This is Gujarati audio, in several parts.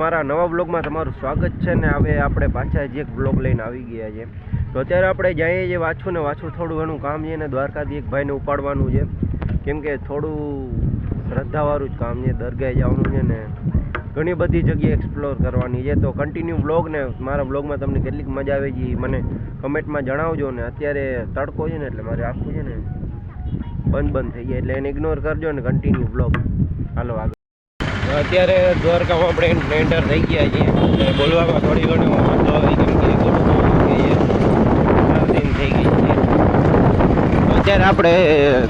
મારા નવા બ્લોગમાં તમારું સ્વાગત છે ને હવે આપણે પાછા જે એક બ્લોગ લઈને આવી ગયા છે. તો અત્યારે આપણે જઈએ જે વાંચું ને વાંચું થોડું ઘણું કામ છે ને દ્વારકાથી એક ભાઈને ઉપાડવાનું છે. કેમ કે થોડું શ્રદ્ધાવાળું જ કામ છે, દરગાહે જવાનું છે ને ઘણી બધી જગ્યાએ એક્સપ્લોર કરવાની છે. તો કન્ટિન્યુ બ્લોગ ને મારા બ્લોગમાં તમને કેટલીક મજા આવે છે મને કમેન્ટમાં જણાવજો ને અત્યારે તડકો છે ને એટલે મારે આખું છે ને બંધ બંધ થઈ ગયા એટલે એને ઇગ્નોર કરજો ને કન્ટિન્યુ બ્લોગ હાલો, આગળ. અત્યારે દ્વારકામાં આપણે એન્ટર થઈ ગયા છીએ. બોલવામાં થોડી ઘણી વાંધો આવી કેમ કે થઈ ગઈ છે. અત્યારે આપણે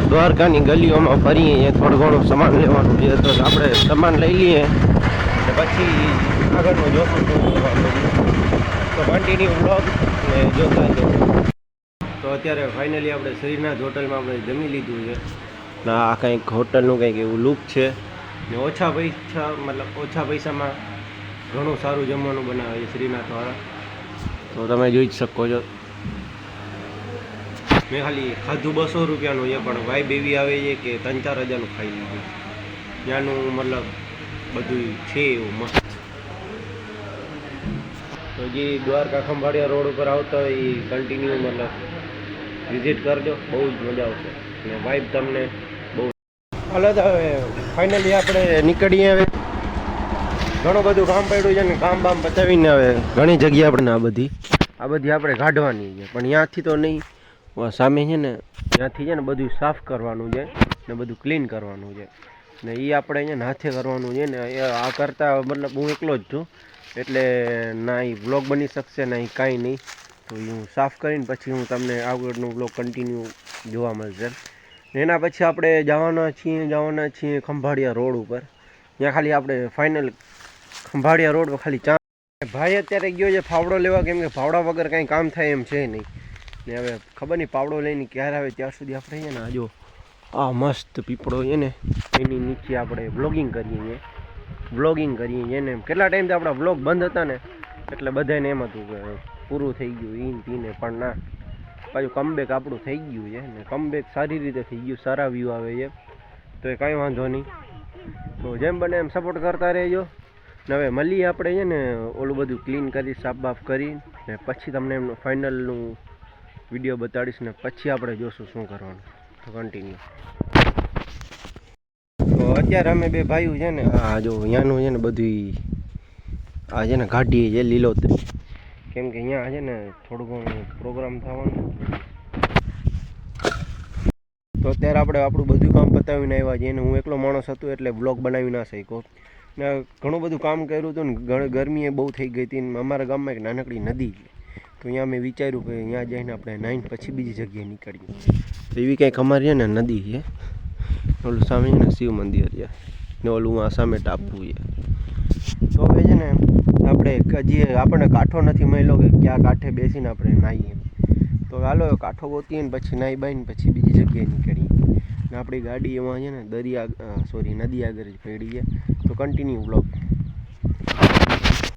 દ્વારકાની ગલીઓમાં ફરીએ છીએ. થોડું ઘણું સામાન લેવાનું છે. તો આપણે સામાન લઈ લઈએ. પછી આગળનું જોશું તો કન્ટિન્યુ બ્લોગ ને જોતા તો અત્યારે ફાઇનલી આપણે શ્રીનાથ હોટલમાં આપણે જમી લીધું છે. ને આ કંઈક હોટલનું કંઈક એવું લુક છે. ને ઓછા પૈસા, મતલબ ઓછા પૈસામાં ઘણું સારું જમવાનું બનાવે છે શ્રીનાથવાળા તો તમે જોઈ જ શકો છો. મેં ખાલી ખાધું બસો રૂપિયાનું છે, પણ વાઇબ એવી આવે છે કે ત્રણ ચાર હજારનું ખાઈ લીધું. ત્યાંનું મતલબ બધું છે એવું મસ્ત. તો જે દ્વારકા ખંભાળિયા રોડ ઉપર આવતો એ કન્ટિન્યુ મતલબ વિઝિટ કરજો, બહુ જ મજા આવશે. અને વાઇબ તમને બહુ હાલો તો હવે ફાઇનલી આપણે નીકળીએ હવે. ઘણું બધું કામ પડ્યું છે ને કામ બામ પતાવીને હવે ઘણી જગ્યા આપણે આ બધી આ બધી આપણે કાઢવાની છે. પણ ત્યાંથી તો નહીં. સામે છે ને ત્યાંથી છે ને બધું સાફ કરવાનું છે ને બધું ક્લીન કરવાનું છે. ને એ આપણે છે ને હાથે કરવાનું છે ને આ કરતાં મતલબ હું એકલો જ છું. એટલે ના એ વ્લોગ બની શકશે, ના એ કાંઈ નહીં. તો હું સાફ કરીને પછી હું તમને આગળનું બ્લોગ કન્ટિન્યુ જોવા મળશે. એના પછી આપણે જવાના છીએ જવાના છીએ ખંભાળિયા રોડ ઉપર. ત્યાં ખાલી આપણે ફાઇનલ ખંભાળિયા રોડ પર ખાલી ચા ભાઈ અત્યારે ગયો છે ફાવડો લેવા, કેમ કે ફાવડા વગર કાંઈ કામ થાય એમ છે નહીં. ને હવે ખબર નહીં પાવડો લઈને ક્યારે આવે, ત્યાં સુધી આપણે છે ને આ આ મસ્ત પીપળો છે ને, એની નીચે આપણે વ્લોગિંગ કરીએ છીએ. વ્લોગિંગ કરીએ છીએ ને કેટલા ટાઈમથી આપણા વ્લોગ બંધ હતા ને, એટલે બધાને એમ હતું કે પૂરું થઈ ગયું ઈન પીને પણ ના. પાછું કમબેક આપણું થઈ ગયું છે ને કમબેક સારી રીતે થઈ ગયું, સારા વ્યૂ આવે છે. તો એ કાંઈ વાંધો નહીં. તો જેમ બને એમ સપોર્ટ કરતા રહેજો. ને હવે મળીએ આપણે છે ને, ઓલું બધું ક્લીન કરી સાફ બાફ કરી, ને પછી તમને એમનું ફાઇનલનું વીડિયો બતાડીશ ને પછી આપણે જોશું શું કરવાનું. તો કન્ટિન્યુ અત્યારે અમે બે ભાઈઓ છે ને, આ જો અહીંયાનું છે ને બધી, આ છે ને ઘાટી છે લીલોતરી. કેમ કે અહીંયા છે ને થોડું ઘણું પ્રોગ્રામ થવાનું તો અત્યારે આપણે આપણું બધું કામ પતાવીને આવ્યા છીએ અને હું એકલો માણસ હતો એટલે બ્લોગ બનાવી ના શક્યો. ને ઘણું બધું કામ કર્યું હતું ને ઘણી ગરમી એ બહુ થઈ ગઈ હતી ને અમારા ગામમાં એક નાનકડી નદી તો અહીંયા મેં વિચાર્યું કે અહીંયા જઈને આપણે નાઈન પછી બીજી જગ્યાએ નીકળીએ. તો એવી કંઈક અમારી છે ને નદી છે. ઓલું સામે ને શિવ મંદિર છે. ને ઓલું આ સામે ટાપુ છે. તો હવે છે ને આપણે હજી આપણને કાંઠો નથી મળ્યો કે ક્યાં કાંઠે બેસીને આપણે નાહીએ. તો હાલો, કાંઠો ગોતીએ ને પછી નાહી બાઈને પછી બીજી જગ્યાએ નીકળીએ. ને આપણી ગાડી એમાં છે ને દરિયા સોરી નદી આગળ જ પડી તો કન્ટિન્યુ બ્લોગ